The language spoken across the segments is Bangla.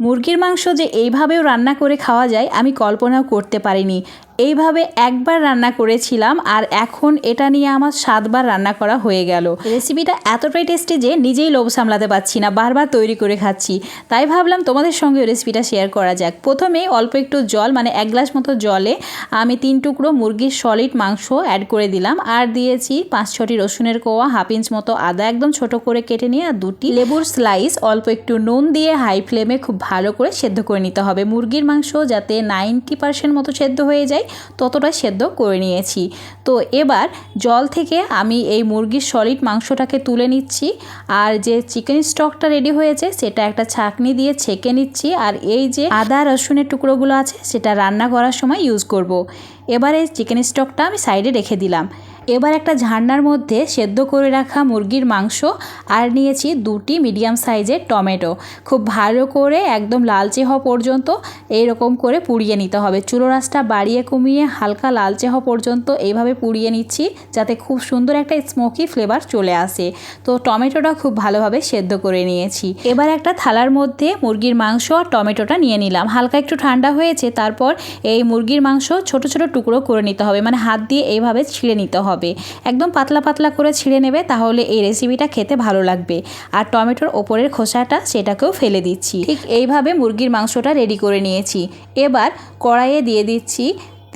মুরগির মাংস যে এইভাবেও রান্না করে খাওয়া যায় আমি কল্পনাও করতে পারিনি। এইভাবে একবার রান্না করেছিলাম আর এখন এটা নিয়ে আমার সাতবার রান্না করা হয়ে গেল। রেসিপিটা এতটাই টেস্টি যে নিজেই লোভ সামলাতে পারছি না, বারবার তৈরি করে খাচ্ছি। তাই ভাবলাম তোমাদের সঙ্গে রেসিপিটা শেয়ার করা যাক। প্রথমে অল্প একটু জল মানে এক গ্লাস মতো জলে আমি তিন টুকরো মুরগির সলিড মাংস অ্যাড করে দিলাম আর দিয়েছি পাঁচ ছটি রসুনের কোয়া হাফ ইঞ্চ মতো আদা একদম ছোট করে কেটে নিয়ে আর দুটি লেবুর স্লাইস অল্প একটু নুন দিয়ে হাই ফ্লেমে খুব ভালো করে সেদ্ধ করে নিতে হবে। মুরগির মাংস যাতে নাইনটি পার্সেন্ট মতো সেদ্ধ হয়ে যায় ততটা সেদ্ধ করে নিয়েছি তো এবার জল থেকে আমি এই মুরগির সলিড মাংসটাকে তুলে নিচ্ছি আর যে চিকেন স্টকটা রেডি হয়েছে সেটা একটা ছাঁকনি দিয়ে ছেঁকে নিচ্ছি আর এই যে আদা, রসুনের টুকরোগুলো আছে সেটা রান্না করার সময় ইউজ করব। এবারে চিকেন স্টকটা আমি সাইডে রেখে দিলাম এবার একটা ঝান্নার মধ্যে সেদ্ধ করে রাখা মুরগির মাংস আর নিয়েছি দুটি মিডিয়াম সাইজের টমেটো। খুব ভালো করে একদম লালচে হওয়া পর্যন্ত এইরকম করে পুড়িয়ে নিতে হবে। চুলো রাসটা বাড়িয়ে কমিয়ে হালকা লালচে হওয়া পর্যন্ত এইভাবে পুড়িয়ে নিচ্ছি যাতে খুব সুন্দর একটা স্মোকি ফ্লেভার চলে আসে। তো টমেটোটা খুব ভালোভাবে সেদ্ধ করে নিয়েছি। এবার একটা থালার মধ্যে মুরগির মাংস আর টমেটোটা নিয়ে নিলাম। হালকা একটু ঠান্ডা হয়েছে তারপর এই মুরগির মাংস ছোট ছোট টুকরো করে নিতে হবে। মানে হাত দিয়ে এইভাবে ছিঁড়ে নিতে হবে। হবে। একদম পাতলা পাতলা করে ছিঁড়ে নেবে, তাহলে এই রেসিপিটা খেতে ভালো লাগবে। আর টমেটোর ওপরের খোসাটা সেটাকেও ফেলে দিচ্ছি। ঠিক এইভাবে মুরগির মাংসটা রেডি করে নিয়েছি। এবার কড়াইয়ে দিয়ে দিচ্ছি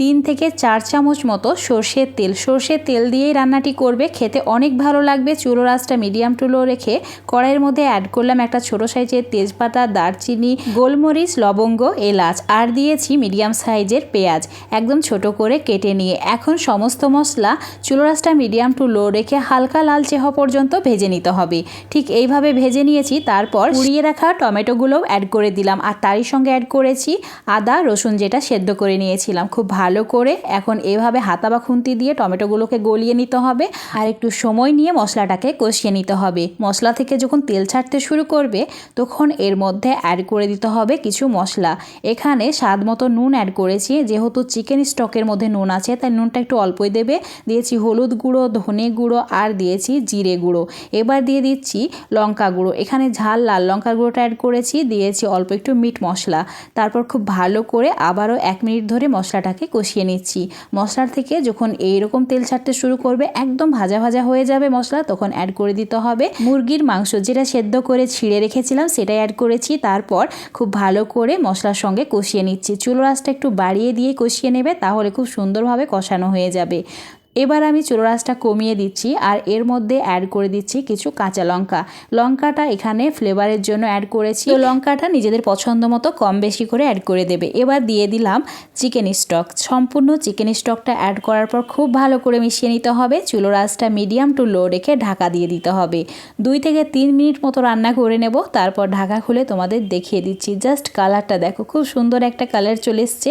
তিন থেকে চার চামচ মতো সর্ষের তেল। সর্ষের তেল দিয়েই রান্নাটি করবে। খেতে অনেক ভালো লাগবে। চুলো রাসটা মিডিয়াম টুলো রেখে কড়াইয়ের মধ্যে অ্যাড করলাম একটা ছোট সাইজের তেজপাতা, দারচিনি, গোলমরিচ, লবঙ্গ, এলাচ আর দিয়েছি মিডিয়াম সাইজের পেঁয়াজ। একদম ছোট করে কেটে নিয়ে এখন সমস্ত মশলা চুলো রাসটা মিডিয়াম টু লো রেখে হালকা লালচে হওয়া পর্যন্ত ভেজে নিতে হবে। ঠিক এইভাবে ভেজে নিয়েছি। তারপর উড়িয়ে রাখা টমেটোগুলোও অ্যাড করে দিলাম। আর তারই সঙ্গে অ্যাড করেছি আদা, রসুন যেটা সেদ্ধ করে নিয়েছিলাম। খুব ভালো ভালো করে এখন এভাবে হাতা বা খুন্তি দিয়ে টমেটোগুলোকে গলিয়ে নিতে হবে আর একটু সময় নিয়ে মশলাটাকে কষিয়ে নিতে হবে। মশলা থেকে যখন তেল ছাড়তে শুরু করবে, তখন এর মধ্যে অ্যাড করে দিতে হবে কিছু মশলা। এখানে স্বাদ মতো নুন অ্যাড করেছি, যেহেতু চিকেন স্টকের মধ্যে নুন আছে, তাই নুনটা একটু অল্পই দেবে। দিয়েছি হলুদ গুঁড়ো, ধনে গুঁড়ো আর দিয়েছি জিরে গুঁড়ো। এবার দিয়ে দিচ্ছি লঙ্কা গুঁড়ো। এখানে ঝাল লাল লঙ্কা গুঁড়োটা অ্যাড করেছি, দিয়েছি অল্প একটু মিট মশলা। তারপর খুব ভালো করে আবারও এক মিনিট ধরে মশলাটাকে কষিয়ে নিচ্ছি। মশলার থেকে যখন এইরকম তেল ছাড়তে শুরু করবে, একদম ভাজা ভাজা হয়ে যাবে মশলা, তখন অ্যাড করে দিতে হবে। মুরগির মাংস যেটা সেদ্ধ করে ছিঁড়ে রেখেছিলাম সেটা অ্যাড করেছি। তারপর খুব ভালো করে মশলার সঙ্গে কষিয়ে নিচ্ছি। চুলো রাসটা একটু বাড়িয়ে দিয়ে কষিয়ে নেবে, তাহলে খুব সুন্দরভাবে কষানো হয়ে যাবে। এবার আমি চুলো রাসটা কমিয়ে দিচ্ছি আর এর মধ্যে অ্যাড করে দিচ্ছি কিছু কাঁচা লঙ্কা। লঙ্কাটা এখানে ফ্লেভারের জন্য অ্যাড করেছি। তো লঙ্কাটা নিজেদের পছন্দ মতো কম বেশি করে অ্যাড করে দেবে। এবার দিয়ে দিলাম চিকেন স্টক সম্পূর্ণ চিকেন স্টকটা অ্যাড করার পর খুব ভালো করে মিশিয়ে নিতে হবে। চুলো রাসটা মিডিয়াম টু লো রেখে ঢাকা দিয়ে দিতে হবে। দুই থেকে তিন মিনিট মতো রান্না করে নেব। তারপর ঢাকা খুলে তোমাদের দেখিয়ে দিচ্ছি। জাস্ট কালারটা দেখো, খুব সুন্দর একটা কালার চলে এসছে।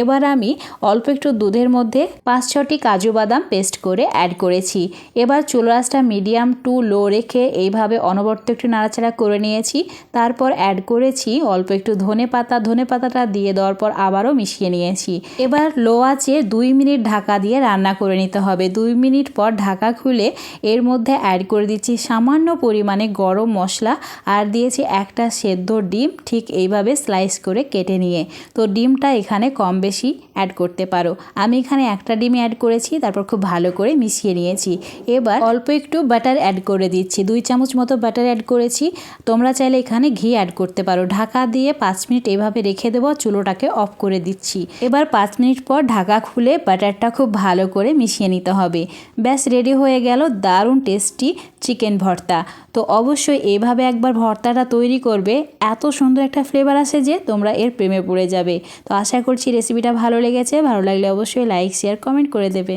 এবার আমি অল্প একটু দুধের মধ্যে পাঁচ ছটি কাজু বাদাম বাদাম পেস্ট করে অ্যাড করেছি। এবার চুলো মিডিয়াম টু লো রেখে এইভাবে অনবর্ত একটু নাড়াচাড়া করে নিয়েছি। তারপর অ্যাড করেছি অল্প একটু ধনে পাতা। ধনে পাতাটা দিয়ে দেওয়ার পর আবারও মিশিয়ে নিয়েছি। এবার লো আঁচে দুই মিনিট ঢাকা দিয়ে রান্না করে নিতে হবে। দুই মিনিট পর ঢাকা খুলে এর মধ্যে অ্যাড করে দিচ্ছি সামান্য পরিমাণে গরম মশলা আর দিয়েছি একটা সেদ্ধ ডিম ঠিক এইভাবে স্লাইস করে কেটে নিয়ে। তো ডিমটা এখানে কম বেশি অ্যাড করতে পারো। আমি এখানে একটা ডিম অ্যাড করেছি, তারপর খুব ভালো করে মিশিয়ে নিয়েছি। এবার অল্প একটু বাটার অ্যাড করে দিচ্ছি। দুই চামচ মতো বাটার অ্যাড করেছি। তোমরা চাইলে এখানে ঘি অ্যাড করতে পারো। ঢাকা দিয়ে পাঁচ মিনিট এভাবে রেখে দেবো। চুলোটাকে অফ করে দিচ্ছি। এবার পাঁচ মিনিট পর ঢাকা খুলে বাটারটা খুব ভালো করে মিশিয়ে নিতে হবে। ব্যাস রেডি হয়ে গেল দারুণ টেস্টি চিকেন ভর্তা। তো অবশ্যই এইভাবে একবার ভর্তাটা তৈরি করবে। এত সুন্দর একটা ফ্লেভার আসে যে তোমরা এর প্রেমে পড়ে যাবে। তো আশা করছি রেসিপিটা ভালো লেগেছে। ভালো লাগলে অবশ্যই লাইক শেয়ার কমেন্ট করে দেবে।